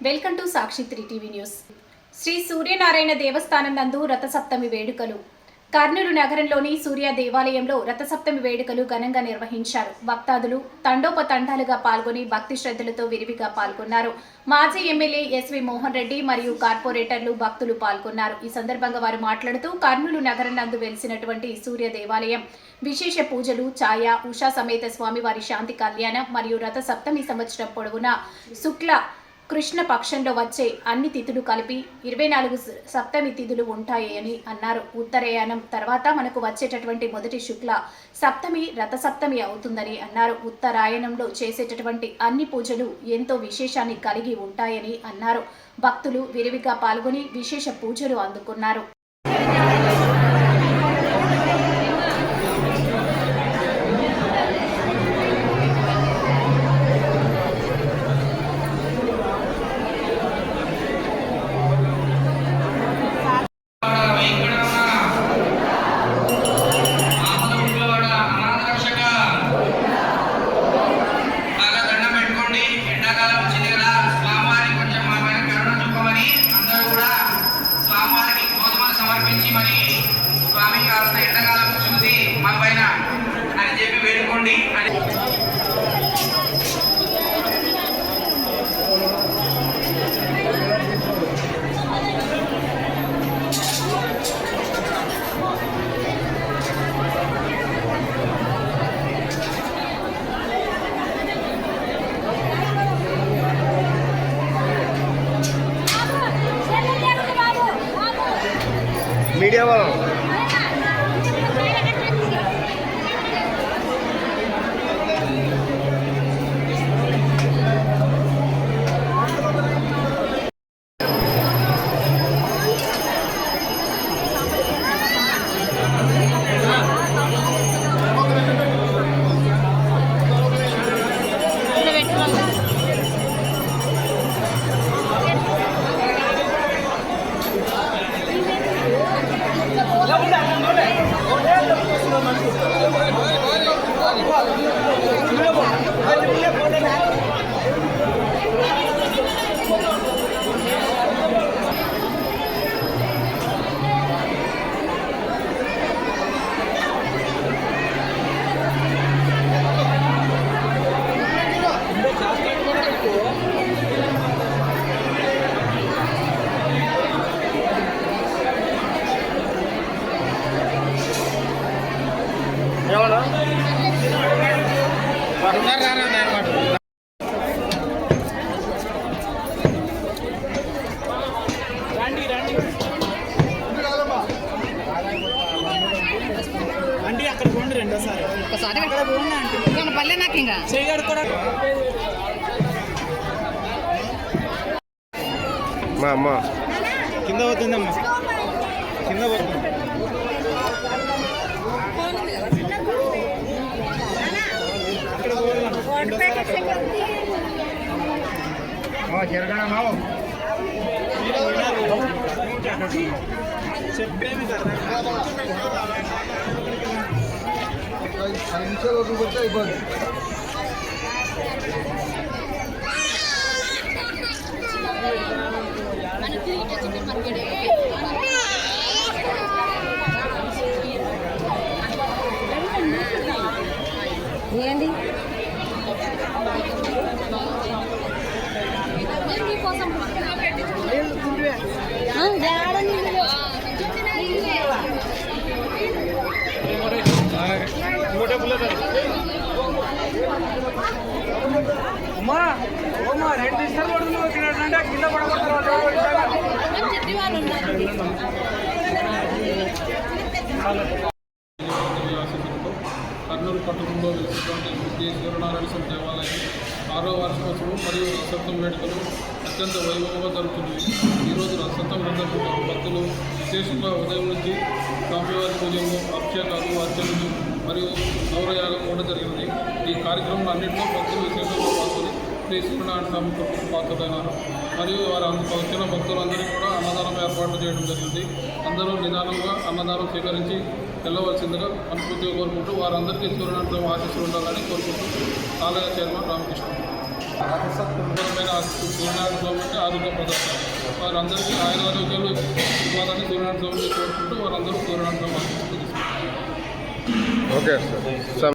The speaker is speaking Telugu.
Welcome to Sakshi three TV news. Shri Suryanarayana దేవస్థానం నందు రథసప్తమి వేడుకలు. కర్నూలు నగరంలోని సూర్య దేవాలయంలో రథసప్తమి వేడుకలు ఘనంగా నిర్వహించారు. భక్తాదులు తండోపతండాలుగా పాల్గొని భక్తి శ్రద్ధలతో విరివిగా పాల్గొన్నారు. మాజీ ఎమ్మెల్యే ఎస్వి మోహన్ రెడ్డి మరియు కార్పొరేటర్లు భక్తులు పాల్గొన్నారు. ఈ సందర్భంగా వారు మాట్లాడుతూ కర్నూలు నగరం నందు వెలిసినటువంటి సూర్య దేవాలయం విశేష పూజలు ఛాయ ఉషా సమేత స్వామివారి శాంతి కళ్యాణం మరియు రథ సప్తమి సంవత్సరం పొడవునా శుక్ల కృష్ణ పక్షంలో వచ్చే అన్ని తిథులు కలిపి ఇరవై నాలుగు సప్తమి తిథులు ఉంటాయి అని అన్నారు. ఉత్తరాయణం తర్వాత మనకు వచ్చేటటువంటి మొదటి శుక్ల సప్తమి రథ సప్తమి అవుతుందని అన్నారు. ఉత్తరాయణంలో చేసేటటువంటి అన్ని పూజలు ఎంతో విశేషాన్ని కలిగి ఉంటాయని అన్నారు. భక్తులు విరివిగా పాల్గొని విశేష పూజలు అందుకున్నారు. మీడియా వాళ్ళు. Hadi bu yapalım. అంటే అక్కడ పోండి రెండోసారి. ఒకసారి అక్కడ పోండి అంటే. ఇంకా పల్లె నాకు ఇంకా? చేయడు కూడా. మా అమ్మ. కింద పోతుందమ్మా. కింద పోతుంది. పోవాలి చెప్పేమి కదా ఏంది అమ్మా అమ్మా రెండు ఇస్తారు పడుతుంది వచ్చినట్టు కింద పడగొడతారు కర్నూలు పట్టణంలో వెలిసినటువంటి శ్రీ సూర్యనారాయణ స్వామి దేవాలయం ఆరో వార్షికోత్సవం మరియు రసత్వం వేడుకలు అత్యంత వైభవంగా జరుగుతుంది ఈరోజు రసత్వం సందర్భంగా భక్తులు విశేషంగా ఉదయం నుంచి స్వామివారి పూజలు అభిషేకాలు అర్చనలు మరియు గౌరవయాగం కూడా జరిగింది ఈ కార్యక్రమం అన్నింటిలో భక్తులు విశేషంగా శ్రీ సూర్యనారాయణ స్వామి కృపకు మరియు వారు అందుకు వచ్చిన భక్తులందరికీ కూడా అన్నదానం ఏర్పాటు చేయడం జరిగింది. అందరూ నిదానంగా అన్నదానం స్వీకరించి వెళ్ళవలసిందిగా మనస్ఫూర్తిగా కోరుకుంటూ వారందరికీ సూర్యనారాయణ స్వామి ఆశీస్సులు ఉండాలని కోరుకుంటూ ఆలయ చైర్మన్ రామకృష్ణ. సత్యమైన సూర్యనారాయణ స్వామికి అంటే ఆరోగ్య ప్రదాత వారందరికీ ఆయన ఆరోగ్యాలు ఇవ్వాలని సూర్యనారాయణ స్వామిని కోరుకుంటూ వారందరూ సూర్యనారాయణ స్వామి ఆశీస్సులు ఓకే సార్.